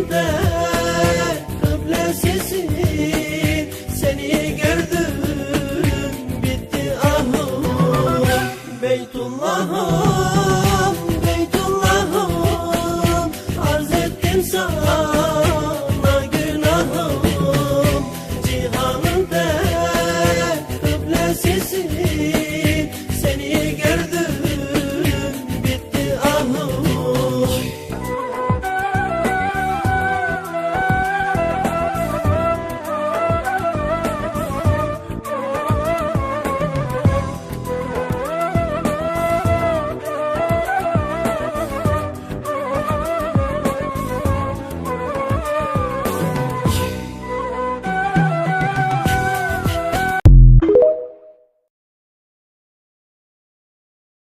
önünde seni gördüm bitti ahım. Beytullah'ım Beytullah'ım arz ettim sana.